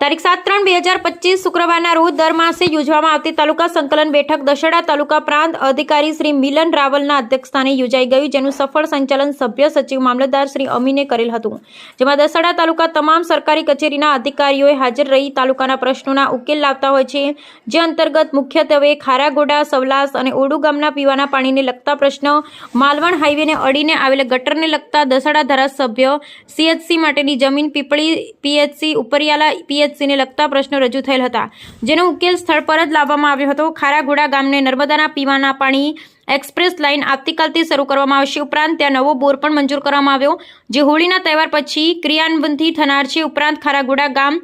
તારીખ સાત ત્રણ બે હજાર પચીસ શુક્રવારના રોજ દર માસે યોજવામાં આવતી તાલુકા સંકલન બેઠક દશેડા તાલુકા પ્રાંત અધિકારી શ્રી મિલન રાવલના અધ્યક્ષસ્થાને યોજાઈ ગયું, જેનું સફળ સંચાલન સભ્ય સચિવ મામલતદાર શ્રી અમીને કરેલ હતું. જેમાં દસેડા તાલુકા તમામ સરકારી કચેરીના અધિકારીઓએ હાજર રહી તાલુકાના પ્રશ્નોના ઉકેલ લાવતા હોય છે. જે અંતર્ગત મુખ્યત્વે ખારાગોડા, સવલાસ અને ઓડુ ગામના પીવાના પાણીને લગતા પ્રશ્નો, માલવણ હાઈવેને અડીને આવેલા ગટરને લગતા દસાડા ધારાસભ્ય, સીએચસી માટેની જમીન પીપળી, પીએચસી, ઉપરિયાલા પીએચસીને લગતા પ્રશ્નો રજૂ થયેલ હતા. જેનો ઉકેલ સ્થળ પર જ લાવવામાં આવ્યો હતો. ખારાગોડા ગામને નર્મદાના પીવાના પાણી એક્સપ્રેસ લાઇન આવતીકાલથી શરૂ કરવામાં આવશે. ઉપરાંત ત્યાં નવો બોર પણ મંજૂર કરવામાં આવ્યો. જે હોળીના તહેવાર પછી ક્રિયાન્વયનથી થનાર છે. ઉપરાંત ખારાગોડા ગામ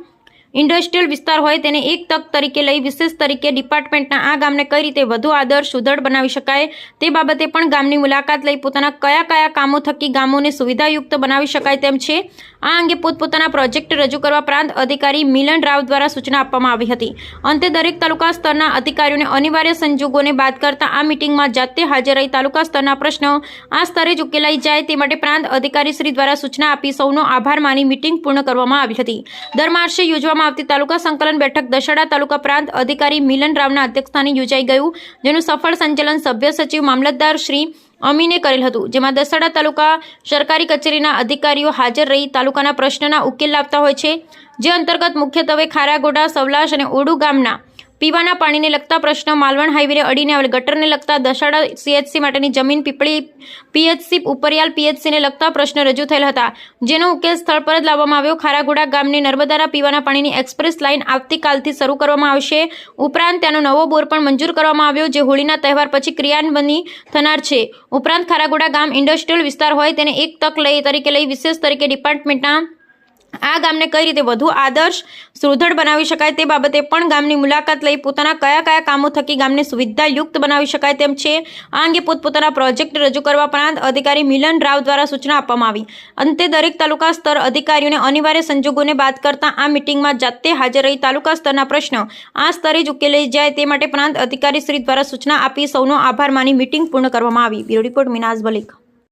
ઇન્ડસ્ટ્રીયલ વિસ્તાર હોય તેને એક તક તરીકે લઈ વિશેષ તરીકે ડિપાર્ટમેન્ટના આ ગામને કઈ રીતે વધુ આદર્શ, સુદૃઢ બનાવી શકાય તે બાબતે પણ ગામની મુલાકાત લઈ પોતાના કયા કયા કામો થકી ગામોને સુવિધાયુક્ત બનાવી શકાય તેમ છે. આ અંગે પોતપોતાના પ્રોજેક્ટ રજૂ કરવા પ્રાંત અધિકારી મિલન રાવ દ્વારા સૂચના આપવામાં આવી હતી. અંતે દરેક તાલુકા સ્તરના અધિકારીઓને અનિવાર્ય સંજોગોને બાદ કરતા આ મિટિંગમાં જાતે હાજર રહી તાલુકા સ્તરના પ્રશ્નો આ સ્તરે જ ઉકેલાઈ જાય તે માટે પ્રાંત અધિકારી શ્રી દ્વારા સૂચના આપી સૌનો આભાર માની મિટિંગ પૂર્ણ કરવામાં આવી હતી. દર માર્ચે યોજવામાં આવતી તાલુકા સંકલન બેઠક દશેડા તાલુકા પ્રાંત અધિકારી મિલન રાવના અધ્યક્ષસ્થાને યોજાઈ ગયું, જેનું સફળ સંચાલન સભ્ય સચિવ મામલતદાર શ્રી અમીને કરેલ હતું, જેમાં દસાડા તાલુકા સરકારી કચેરીના અધિકારીઓ હાજર રહી તાલુકાના પ્રશ્નના ઉકેલ લાવતા હોય છે, જે અંતર્ગત મુખ્યત્વે ખારાગોડા, સવલાશ અને ઓડુ ગામના પીવાના પાણીને લગતા પ્રશ્નો, માલવણ હાઈવે અડીને આવેલ ગટરને લગતા દશાડા સીએચસી માટેની જમીન પીપળી પીએચસી ઉપરિયાલ પીએચસીને લગતા પ્રશ્નો રજૂ થયેલ હતા, જેનો ઉકેલ સ્થળ પર જ લાવવામાં આવ્યો. ખારાગોડા ગામની નર્મદારા પીવાના પાણીની એક્સપ્રેસ લાઇન આવતીકાલથી શરૂ કરવામાં આવશે. ઉપરાંત ત્યાંનો નવો બોર પણ મંજૂર કરવામાં આવ્યો, જે હોળીના તહેવાર પછી ક્રિયાન્વની થનાર છે. ઉપરાંત ખારાગોડા ગામ ઇન્ડસ્ટ્રીયલ વિસ્તાર હોય, તેને એક તક લઈ, તરીકે લઈ, વિશેષ તરીકે ડિપાર્ટમેન્ટના આ ગામને કઈ રીતે વધુ આદર્શ, સુદૃઢ બનાવી શકાય તે બાબતે પણ ગામની મુલાકાત લઈ પોતાના કયા કયા કામો થકી ગામને સુવિધાયુક્ત બનાવી શકાય તેમ છે. આ અંગે પોતપોતાના પ્રોજેક્ટ રજૂ કરવા ઉપરાંત અધિકારી મિલન રાવ દ્વારા સૂચના આપવામાં આવી. અંતે દરેક તાલુકા સ્તર અધિકારીઓને અનિવાર્ય સંજોગોને બાદ કરતા આ મિટિંગમાં જાતે હાજર રહી તાલુકા સ્તરના પ્રશ્નો, આ સ્તરે જ ઉકેલાઈ જાય તે માટે પ્રાંત અધિકારી શ્રી દ્વારા સૂચના આપી સૌનો આભાર માની મિટિંગ પૂર્ણ કરવામાં આવી. Bureau report Minaz Malik.